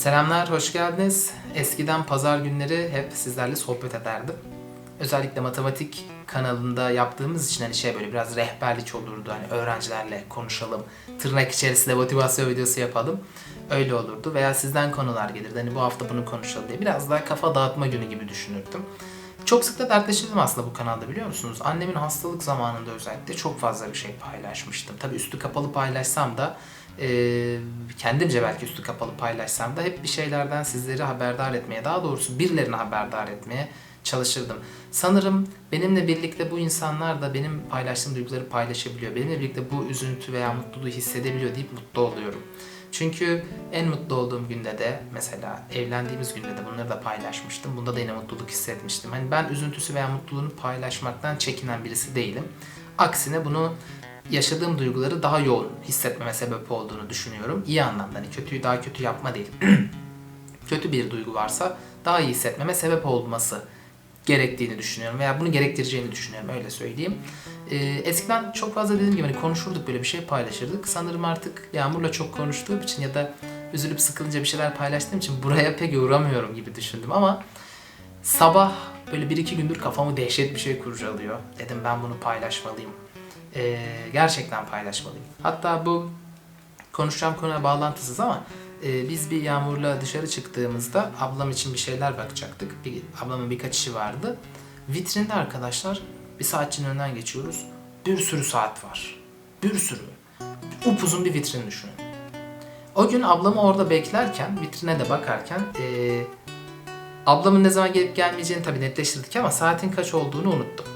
Selamlar, hoş geldiniz. Eskiden pazar günleri hep sizlerle sohbet ederdim. Özellikle matematik kanalında yaptığımız için hani şey böyle biraz rehberlik olurdu. Hani öğrencilerle konuşalım, tırnak içerisinde motivasyon videosu yapalım. Öyle olurdu. Veya sizden konular gelirdi. Hani bu hafta bunu konuşalım diye. Biraz daha kafa dağıtma günü gibi düşünürdüm. Çok sık da dertleşirdim aslında bu kanalda biliyor musunuz? Annemin hastalık zamanında özellikle çok fazla bir şey paylaşmıştım. Tabii üstü kapalı paylaşsam da e, kendimce belki üstü kapalı paylaşsam da hep bir şeylerden sizleri haberdar etmeye, daha doğrusu birilerini haberdar etmeye çalışırdım. Sanırım benimle birlikte bu insanlar da benim paylaştığım duyguları paylaşabiliyor. Benimle birlikte bu üzüntü veya mutluluğu hissedebiliyor deyip mutlu oluyorum. Çünkü en mutlu olduğum günde de mesela evlendiğimiz günde de bunları da paylaşmıştım. Bunda da yine mutluluk hissetmiştim. Hani ben üzüntüsü veya mutluluğunu paylaşmaktan çekinen birisi değilim. Aksine bunu yaşadığım duyguları daha yoğun hissetmeme sebep olduğunu düşünüyorum. İyi anlamda hani kötüyü daha kötü yapma değil. kötü bir duygu varsa daha iyi hissetmeme sebep olması gerektiğini düşünüyorum veya bunu gerektireceğini düşünüyorum öyle söyleyeyim. Ee, eskiden çok fazla dediğim gibi hani konuşurduk böyle bir şey paylaşırdık. Sanırım artık Yağmur'la çok konuştuğum için ya da üzülüp sıkılınca bir şeyler paylaştığım için buraya pek uğramıyorum gibi düşündüm ama sabah böyle bir iki gündür kafamı dehşet bir şey kurcalıyor. Dedim ben bunu paylaşmalıyım. Ee, gerçekten paylaşmalıyım. Hatta bu konuşacağım konuya bağlantısız ama e, biz bir Yağmur'la dışarı çıktığımızda ablam için bir şeyler bakacaktık. Bir, ablamın birkaç işi vardı. Vitrinde arkadaşlar bir saatçinin önünden geçiyoruz. Bir sürü saat var. Bir sürü. Upuzun bir vitrin düşünün. O gün ablamı orada beklerken, vitrine de bakarken e, ablamın ne zaman gelip gelmeyeceğini tabii netleştirdik ama saatin kaç olduğunu unuttum.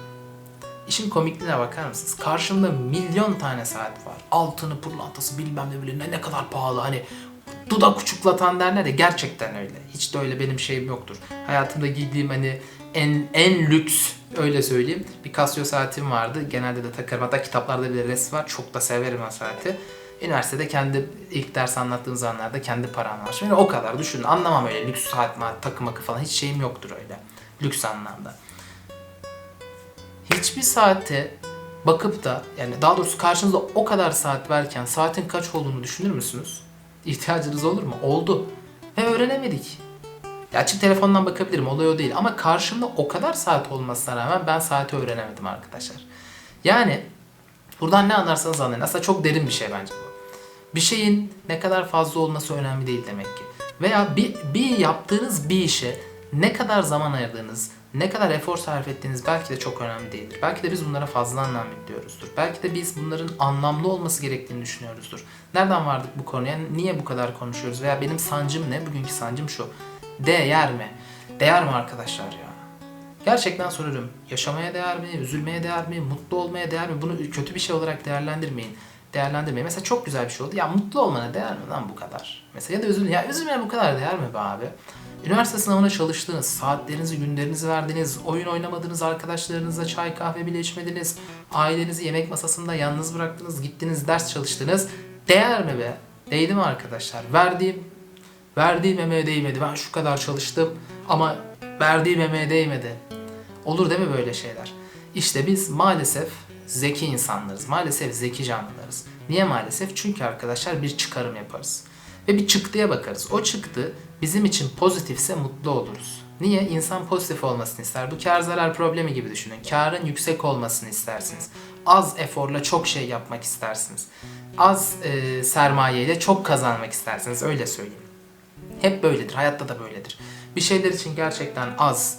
İşin komikliğine bakar mısınız? Karşımda milyon tane saat var. Altını, pırlantası bilmem ne bile ne, ne kadar pahalı. Hani dudak uçuklatan derler ya gerçekten öyle. Hiç de öyle benim şeyim yoktur. Hayatımda giydiğim hani en en lüks öyle söyleyeyim. Bir Casio saatim vardı. Genelde de takarım. Hatta kitaplarda bile resmi var. Çok da severim o saati. Üniversitede kendi ilk ders anlattığım zamanlarda kendi param var. Şimdi o kadar düşünün. Anlamam öyle lüks saat ma- takım akı falan. Hiç şeyim yoktur öyle. Lüks anlamda hiçbir saate bakıp da yani daha doğrusu karşınızda o kadar saat varken saatin kaç olduğunu düşünür müsünüz? İhtiyacınız olur mu? Oldu. Ve öğrenemedik. Ya açık telefondan bakabilirim olay o değil ama karşımda o kadar saat olmasına rağmen ben saati öğrenemedim arkadaşlar. Yani buradan ne anlarsanız anlayın. Aslında çok derin bir şey bence bu. Bir şeyin ne kadar fazla olması önemli değil demek ki. Veya bir, bir yaptığınız bir işe ne kadar zaman ayırdığınız, ne kadar efor sarf ettiğiniz belki de çok önemli değildir. Belki de biz bunlara fazla anlam yüklüyoruzdur. Belki de biz bunların anlamlı olması gerektiğini düşünüyoruzdur. Nereden vardık bu konuya? Niye bu kadar konuşuyoruz? Veya benim sancım ne? Bugünkü sancım şu. Değer mi? Değer mi arkadaşlar ya? Gerçekten soruyorum. Yaşamaya değer mi? Üzülmeye değer mi? Mutlu olmaya değer mi? Bunu kötü bir şey olarak değerlendirmeyin. Değerlendirmeyin. Mesela çok güzel bir şey oldu. Ya mutlu olmana değer mi lan bu kadar? Mesela ya da üzülmeye. Ya üzülmeye bu kadar değer mi be abi? Üniversite sınavına çalıştınız, saatlerinizi, günlerinizi verdiniz, oyun oynamadınız, arkadaşlarınızla çay kahve bile içmediniz, ailenizi yemek masasında yalnız bıraktınız, gittiniz ders çalıştınız. Değer mi be? Değdi mi arkadaşlar? Verdiğim, verdiğim emeğe değmedi. Ben şu kadar çalıştım ama verdiğim emeğe değmedi. Olur değil mi böyle şeyler? İşte biz maalesef zeki insanlarız. Maalesef zeki canlılarız. Niye maalesef? Çünkü arkadaşlar bir çıkarım yaparız. Ve bir çıktıya bakarız. O çıktı bizim için pozitifse mutlu oluruz. Niye? İnsan pozitif olmasını ister. Bu kar zarar problemi gibi düşünün. Karın yüksek olmasını istersiniz. Az eforla çok şey yapmak istersiniz. Az e, sermayeyle çok kazanmak istersiniz. Öyle söyleyeyim. Hep böyledir. Hayatta da böyledir. Bir şeyler için gerçekten az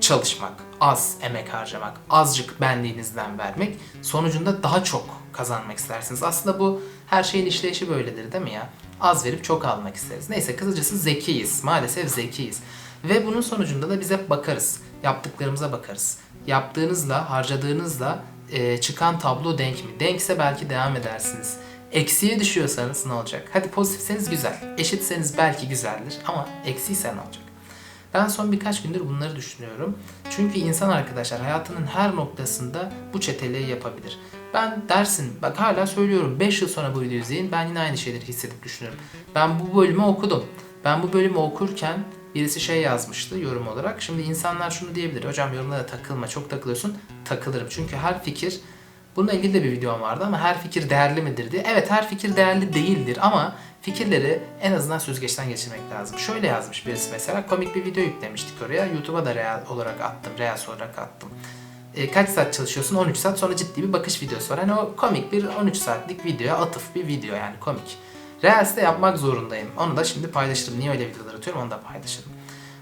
çalışmak, az emek harcamak, azıcık benliğinizden vermek sonucunda daha çok kazanmak istersiniz. Aslında bu her şeyin işleyişi böyledir değil mi ya? Az verip çok almak isteriz. Neyse kısacası zekiyiz. Maalesef zekiyiz. Ve bunun sonucunda da biz hep bakarız. Yaptıklarımıza bakarız. Yaptığınızla, harcadığınızla e, çıkan tablo denk mi? Denkse belki devam edersiniz. Eksiye düşüyorsanız ne olacak? Hadi pozitifseniz güzel. Eşitseniz belki güzeldir ama eksiyse ne olacak? Ben son birkaç gündür bunları düşünüyorum. Çünkü insan arkadaşlar hayatının her noktasında bu çeteliği yapabilir. Ben dersin, bak hala söylüyorum 5 yıl sonra bu videoyu izleyin ben yine aynı şeyleri hissedip düşünüyorum. Ben bu bölümü okudum. Ben bu bölümü okurken birisi şey yazmıştı yorum olarak. Şimdi insanlar şunu diyebilir. Hocam yorumlara takılma çok takılıyorsun. Takılırım. Çünkü her fikir Bununla ilgili de bir videom vardı ama her fikir değerli midir diye. Evet her fikir değerli değildir ama fikirleri en azından süzgeçten geçirmek lazım. Şöyle yazmış birisi mesela komik bir video yüklemiştik oraya. YouTube'a da real olarak attım, reels olarak attım. E, kaç saat çalışıyorsun? 13 saat. Sonra ciddi bir bakış videosu var. Hani o komik bir 13 saatlik videoya atıf bir video yani komik. Reels de yapmak zorundayım. Onu da şimdi paylaşırım. Niye öyle videolar atıyorum onu da paylaşırım.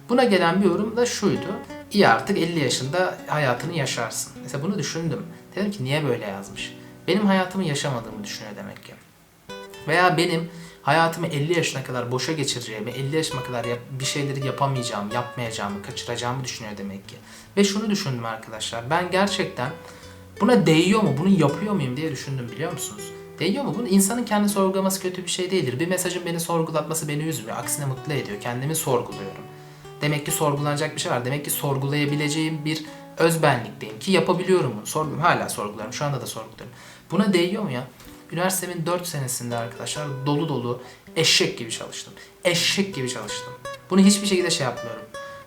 Buna gelen bir yorum da şuydu. İyi artık 50 yaşında hayatını yaşarsın. Mesela bunu düşündüm. Dedim ki niye böyle yazmış? Benim hayatımı yaşamadığımı düşünüyor demek ki. Veya benim hayatımı 50 yaşına kadar boşa geçireceğimi, 50 yaşıma kadar yap- bir şeyleri yapamayacağım, yapmayacağımı, kaçıracağımı düşünüyor demek ki. Ve şunu düşündüm arkadaşlar. Ben gerçekten buna değiyor mu, bunu yapıyor muyum diye düşündüm biliyor musunuz? Değiyor mu? Bunu insanın kendi sorgulaması kötü bir şey değildir. Bir mesajın beni sorgulatması beni üzmüyor. Aksine mutlu ediyor. Kendimi sorguluyorum. Demek ki sorgulanacak bir şey var. Demek ki sorgulayabileceğim bir özbenlikteyim ki yapabiliyorum bunu. Sorguluyorum. Hala sorguluyorum. Şu anda da sorguluyorum. Buna değiyor mu ya? Üniversitemin 4 senesinde arkadaşlar dolu dolu eşek gibi çalıştım. Eşek gibi çalıştım. Bunu hiçbir şekilde şey yapmıyorum.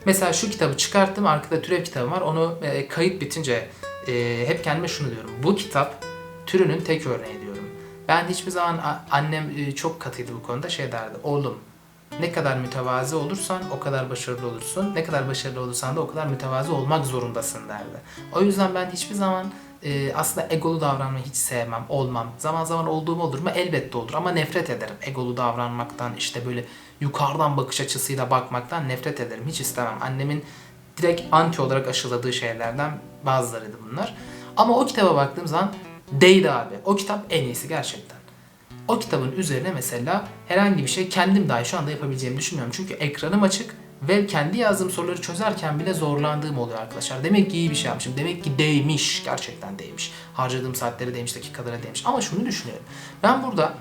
Mesela şu kitabı çıkarttım. Arkada türev kitabı var. Onu e, kayıt bitince e, hep kendime şunu diyorum. Bu kitap türünün tek örneği diyorum. Ben hiçbir zaman annem e, çok katıydı bu konuda şey derdi. Oğlum ne kadar mütevazi olursan o kadar başarılı olursun. Ne kadar başarılı olursan da o kadar mütevazi olmak zorundasın derdi. O yüzden ben hiçbir zaman e, aslında egolu davranmayı hiç sevmem, olmam. Zaman zaman olduğum olur mu? Elbette olur ama nefret ederim. Egolu davranmaktan işte böyle yukarıdan bakış açısıyla bakmaktan nefret ederim. Hiç istemem. Annemin direkt anti olarak aşıladığı şeylerden bazılarıydı bunlar. Ama o kitaba baktığım zaman değdi abi. O kitap en iyisi gerçekten. O kitabın üzerine mesela herhangi bir şey kendim dahi şu anda yapabileceğimi düşünmüyorum. Çünkü ekranım açık ve kendi yazdığım soruları çözerken bile zorlandığım oluyor arkadaşlar. Demek ki iyi bir şey yapmışım. Demek ki değmiş. Gerçekten değmiş. Harcadığım saatleri değmiş, dakikalara değmiş. Ama şunu düşünüyorum. Ben burada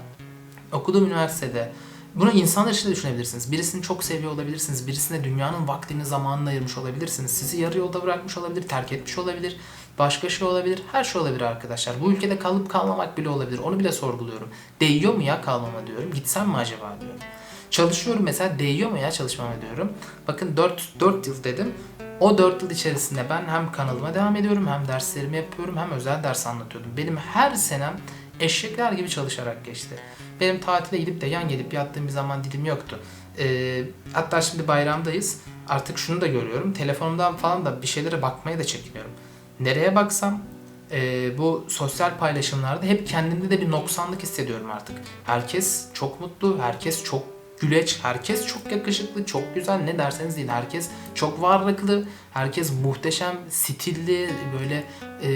okuduğum üniversitede bunu insanlar için de düşünebilirsiniz. Birisini çok seviyor olabilirsiniz. Birisine dünyanın vaktini, zamanını ayırmış olabilirsiniz. Sizi yarı yolda bırakmış olabilir, terk etmiş olabilir. Başka şey olabilir. Her şey olabilir arkadaşlar. Bu ülkede kalıp kalmamak bile olabilir. Onu bile sorguluyorum. Değiyor mu ya kalmama diyorum. Gitsem mi acaba diyorum. Çalışıyorum mesela değiyor mu ya çalışmama diyorum. Bakın 4, 4 yıl dedim. O 4 yıl içerisinde ben hem kanalıma devam ediyorum hem derslerimi yapıyorum hem özel ders anlatıyordum. Benim her senem eşekler gibi çalışarak geçti. Benim tatile gidip de yan gelip yattığım bir zaman dilim yoktu. Ee, hatta şimdi bayramdayız. Artık şunu da görüyorum. Telefonumdan falan da bir şeylere bakmaya da çekiniyorum. Nereye baksam e, bu sosyal paylaşımlarda hep kendimde de bir noksanlık hissediyorum artık. Herkes çok mutlu, herkes çok güleç, herkes çok yakışıklı, çok güzel ne derseniz deyin. Herkes çok varlıklı, herkes muhteşem, stilli, böyle e,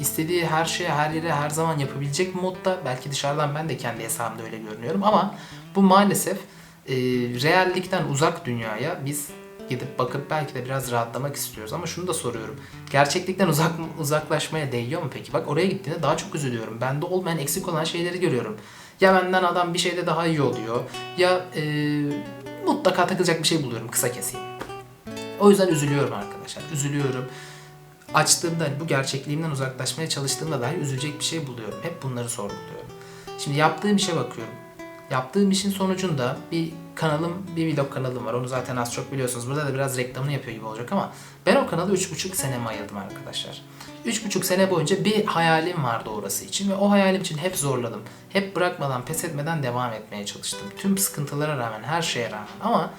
istediği her şeye, her yere her zaman yapabilecek modda. Belki dışarıdan ben de kendi hesabımda öyle görünüyorum ama bu maalesef e, reallikten uzak dünyaya biz gidip bakıp belki de biraz rahatlamak istiyoruz ama şunu da soruyorum. Gerçeklikten uzak uzaklaşmaya değiyor mu peki? Bak oraya gittiğinde daha çok üzülüyorum. Bende olmayan eksik olan şeyleri görüyorum. Ya benden adam bir şeyde daha iyi oluyor ya e, mutlaka takılacak bir şey buluyorum kısa keseyim. O yüzden üzülüyorum arkadaşlar. Üzülüyorum. Açtığımda bu gerçekliğimden uzaklaşmaya çalıştığımda dahi üzülecek bir şey buluyorum. Hep bunları sorguluyorum. Şimdi yaptığım işe bakıyorum. Yaptığım işin sonucunda bir kanalım, bir vlog kanalım var. Onu zaten az çok biliyorsunuz. Burada da biraz reklamını yapıyor gibi olacak ama ben o kanalı 3,5 seneme ayırdım arkadaşlar. 3,5 sene boyunca bir hayalim vardı orası için ve o hayalim için hep zorladım. Hep bırakmadan, pes etmeden devam etmeye çalıştım. Tüm sıkıntılara rağmen, her şeye rağmen ama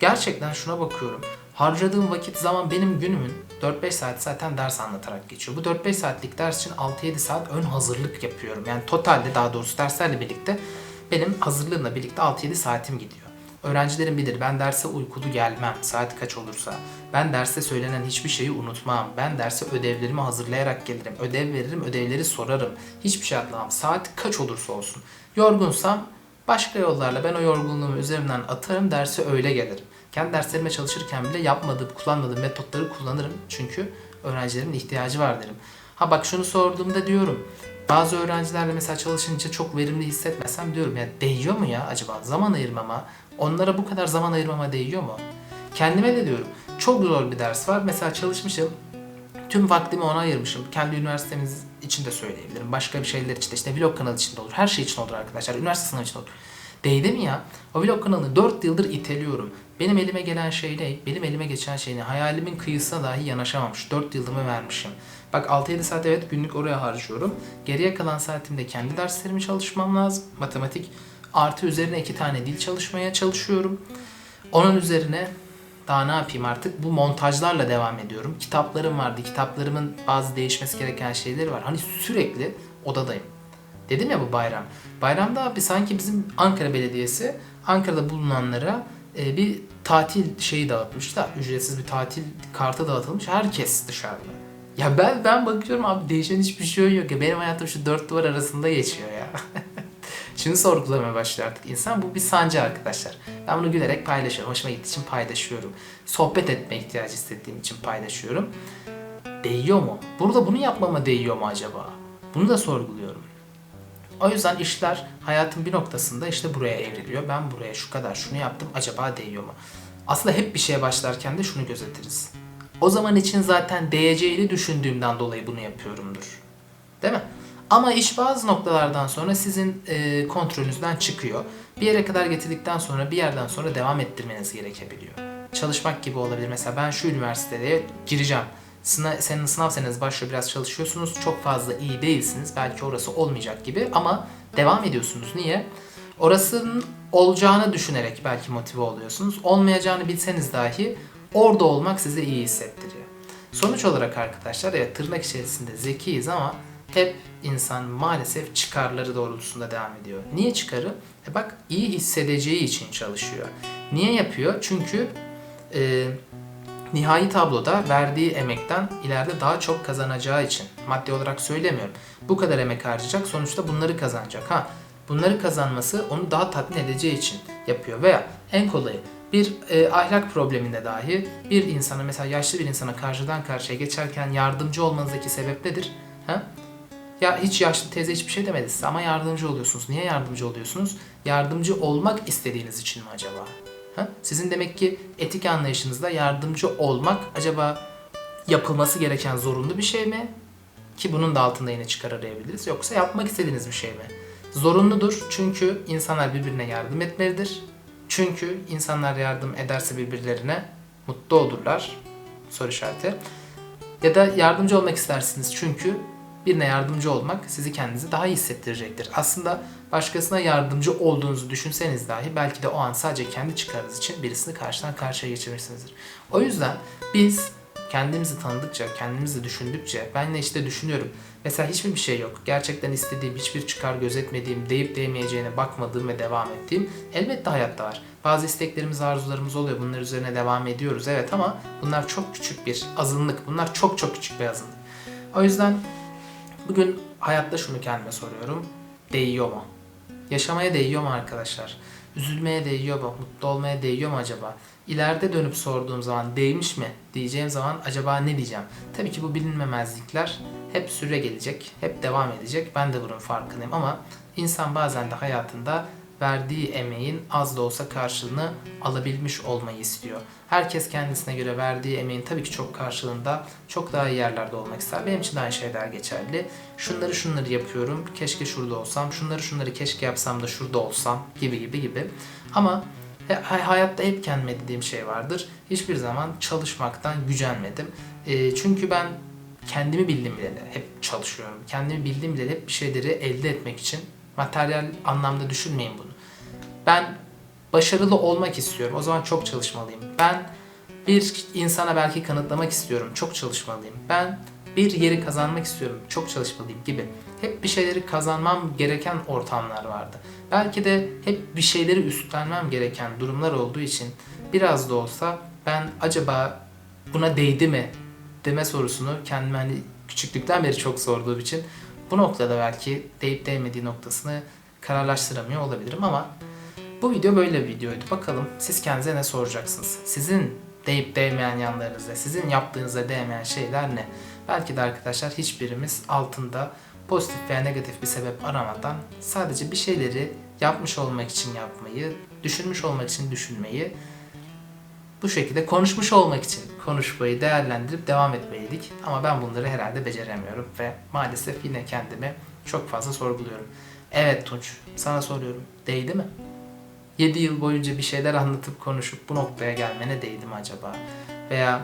gerçekten şuna bakıyorum. Harcadığım vakit zaman benim günümün 4-5 saat zaten ders anlatarak geçiyor. Bu 4-5 saatlik ders için 6-7 saat ön hazırlık yapıyorum. Yani totalde daha doğrusu derslerle birlikte benim hazırlığımla birlikte 6-7 saatim gidiyor. Öğrencilerim bilir ben derse uykulu gelmem saat kaç olursa. Ben derste söylenen hiçbir şeyi unutmam. Ben derse ödevlerimi hazırlayarak gelirim. Ödev veririm, ödevleri sorarım. Hiçbir şey atlamam. Saat kaç olursa olsun. Yorgunsam başka yollarla ben o yorgunluğumu üzerimden atarım derse öyle gelirim. Kendi derslerime çalışırken bile yapmadığım, kullanmadığım metotları kullanırım. Çünkü öğrencilerimin ihtiyacı var derim. Ha bak şunu sorduğumda diyorum. Bazı öğrencilerle mesela çalışınca çok verimli hissetmesem diyorum ya değiyor mu ya acaba zaman ayırmama, onlara bu kadar zaman ayırmama değiyor mu? Kendime de diyorum çok zor bir ders var. Mesela çalışmışım, tüm vaktimi ona ayırmışım. Kendi üniversitemiz için de söyleyebilirim. Başka bir şeyler için de işte vlog kanalı için de olur. Her şey için olur arkadaşlar. Üniversite sınavı için olur. Değdi mi ya? O vlog kanalını 4 yıldır iteliyorum. Benim elime gelen şey ne? Benim elime geçen şey ne? Hayalimin kıyısına dahi yanaşamamış. 4 yılımı vermişim. Bak 6-7 saat evet günlük oraya harcıyorum. Geriye kalan saatimde kendi derslerimi çalışmam lazım. Matematik artı üzerine 2 tane dil çalışmaya çalışıyorum. Onun üzerine daha ne yapayım artık? Bu montajlarla devam ediyorum. Kitaplarım vardı. Kitaplarımın bazı değişmesi gereken şeyleri var. Hani sürekli odadayım. Dedim ya bu bayram. Bayramda abi sanki bizim Ankara Belediyesi Ankara'da bulunanlara e, bir tatil şeyi dağıtmış da ücretsiz bir tatil kartı dağıtılmış. Herkes dışarıda. Ya ben ben bakıyorum abi değişen hiçbir şey yok ya. Benim hayatım şu dört duvar arasında geçiyor ya. Şunu sorgulamaya başlıyor artık insan. Bu bir sancı arkadaşlar. Ben bunu gülerek paylaşıyorum. Hoşuma gittiği için paylaşıyorum. Sohbet etme ihtiyacı hissettiğim için paylaşıyorum. Değiyor mu? Burada bunu yapmama değiyor mu acaba? Bunu da sorguluyorum. O yüzden işler hayatın bir noktasında işte buraya evriliyor. Ben buraya şu kadar şunu yaptım acaba değiyor mu? Aslında hep bir şeye başlarken de şunu gözetiriz. O zaman için zaten değeceğini düşündüğümden dolayı bunu yapıyorumdur. Değil mi? Ama iş bazı noktalardan sonra sizin e, kontrolünüzden çıkıyor. Bir yere kadar getirdikten sonra bir yerden sonra devam ettirmeniz gerekebiliyor. Çalışmak gibi olabilir. Mesela ben şu üniversiteye gireceğim. Sınav, senin sınav seneniz başlıyor biraz çalışıyorsunuz. Çok fazla iyi değilsiniz. Belki orası olmayacak gibi ama devam ediyorsunuz. Niye? Orasının olacağını düşünerek belki motive oluyorsunuz. Olmayacağını bilseniz dahi orada olmak size iyi hissettiriyor. Sonuç olarak arkadaşlar evet tırnak içerisinde zekiyiz ama hep insan maalesef çıkarları doğrultusunda devam ediyor. Niye çıkarı? E bak iyi hissedeceği için çalışıyor. Niye yapıyor? Çünkü e, nihai tabloda verdiği emekten ileride daha çok kazanacağı için. Maddi olarak söylemiyorum. Bu kadar emek harcayacak sonuçta bunları kazanacak. Ha bunları kazanması onu daha tatmin edeceği için yapıyor. Veya en kolayı bir e, ahlak probleminde dahi bir insana mesela yaşlı bir insana karşıdan karşıya geçerken yardımcı olmanızdaki sebep nedir? Ha? Ya hiç yaşlı teyze hiçbir şey demedi size ama yardımcı oluyorsunuz. Niye yardımcı oluyorsunuz? Yardımcı olmak istediğiniz için mi acaba? Ha? Sizin demek ki etik anlayışınızda yardımcı olmak acaba yapılması gereken zorunlu bir şey mi? Ki bunun da altında yine çıkar arayabiliriz. Yoksa yapmak istediğiniz bir şey mi? Zorunludur çünkü insanlar birbirine yardım etmelidir. Çünkü insanlar yardım ederse birbirlerine mutlu olurlar. Soru işareti. Ya da yardımcı olmak istersiniz çünkü birine yardımcı olmak sizi kendinizi daha iyi hissettirecektir. Aslında başkasına yardımcı olduğunuzu düşünseniz dahi belki de o an sadece kendi çıkarınız için birisini karşıdan karşıya geçirmişsinizdir. O yüzden biz kendimizi tanıdıkça, kendimizi düşündükçe, ben de işte düşünüyorum. Mesela hiçbir bir şey yok. Gerçekten istediğim, hiçbir çıkar gözetmediğim, deyip değmeyeceğine bakmadığım ve devam ettiğim elbette hayatta var. Bazı isteklerimiz, arzularımız oluyor. Bunlar üzerine devam ediyoruz. Evet ama bunlar çok küçük bir azınlık. Bunlar çok çok küçük bir azınlık. O yüzden bugün hayatta şunu kendime soruyorum. Değiyor mu? Yaşamaya değiyor mu arkadaşlar? Üzülmeye değiyor mu? Mutlu olmaya değiyor mu acaba? İleride dönüp sorduğum zaman değmiş mi diyeceğim zaman acaba ne diyeceğim? Tabii ki bu bilinmemezlikler hep süre gelecek, hep devam edecek. Ben de bunun farkındayım ama insan bazen de hayatında verdiği emeğin az da olsa karşılığını alabilmiş olmayı istiyor. Herkes kendisine göre verdiği emeğin tabii ki çok karşılığında çok daha iyi yerlerde olmak ister. Benim için de aynı şeyler geçerli. Şunları şunları yapıyorum, keşke şurada olsam, şunları şunları keşke yapsam da şurada olsam gibi gibi gibi. Ama hayatta hep kendime dediğim şey vardır. Hiçbir zaman çalışmaktan gücenmedim. E, çünkü ben kendimi bildim bile hep çalışıyorum. Kendimi bildim bile hep bir şeyleri elde etmek için materyal anlamda düşünmeyin bunu. Ben başarılı olmak istiyorum. O zaman çok çalışmalıyım. Ben bir insana belki kanıtlamak istiyorum. Çok çalışmalıyım. Ben bir yeri kazanmak istiyorum. Çok çalışmalıyım gibi. Hep bir şeyleri kazanmam gereken ortamlar vardı. Belki de hep bir şeyleri üstlenmem gereken durumlar olduğu için biraz da olsa ben acaba buna değdi mi deme sorusunu kendime hani küçüklükten beri çok sorduğum için bu noktada belki değip değmediği noktasını kararlaştıramıyor olabilirim ama bu video böyle bir videoydu. Bakalım siz kendinize ne soracaksınız? Sizin değip değmeyen yanlarınızda, sizin yaptığınızda değmeyen şeyler ne? Belki de arkadaşlar hiçbirimiz altında pozitif veya negatif bir sebep aramadan sadece bir şeyleri yapmış olmak için yapmayı, düşünmüş olmak için düşünmeyi, bu şekilde konuşmuş olmak için konuşmayı değerlendirip devam etmeliydik. Ama ben bunları herhalde beceremiyorum ve maalesef yine kendimi çok fazla sorguluyorum. Evet Tunç, sana soruyorum. Değdi mi? 7 yıl boyunca bir şeyler anlatıp konuşup bu noktaya gelmene değdi mi acaba? Veya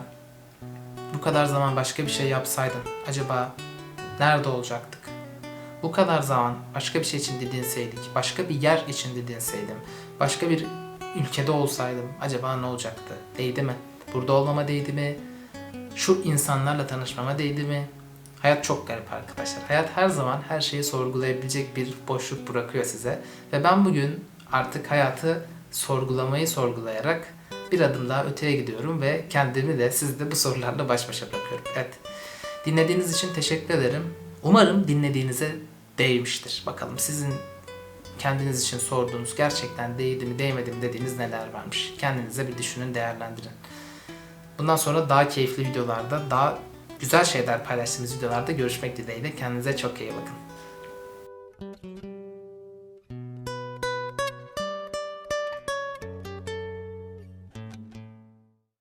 bu kadar zaman başka bir şey yapsaydın acaba nerede olacaktık? Bu kadar zaman başka bir şey için didinseydik, başka bir yer için didinseydim, başka bir ülkede olsaydım acaba ne olacaktı? Değdi mi? Burada olmama değdi mi? Şu insanlarla tanışmama değdi mi? Hayat çok garip arkadaşlar. Hayat her zaman her şeyi sorgulayabilecek bir boşluk bırakıyor size. Ve ben bugün artık hayatı sorgulamayı sorgulayarak bir adım daha öteye gidiyorum ve kendimi de sizi de bu sorularla baş başa bırakıyorum. Evet. Dinlediğiniz için teşekkür ederim. Umarım dinlediğinize değmiştir. Bakalım sizin kendiniz için sorduğunuz gerçekten değdi mi değmedi mi dediğiniz neler varmış. Kendinize bir düşünün değerlendirin. Bundan sonra daha keyifli videolarda daha güzel şeyler paylaştığımız videolarda görüşmek dileğiyle. Kendinize çok iyi bakın.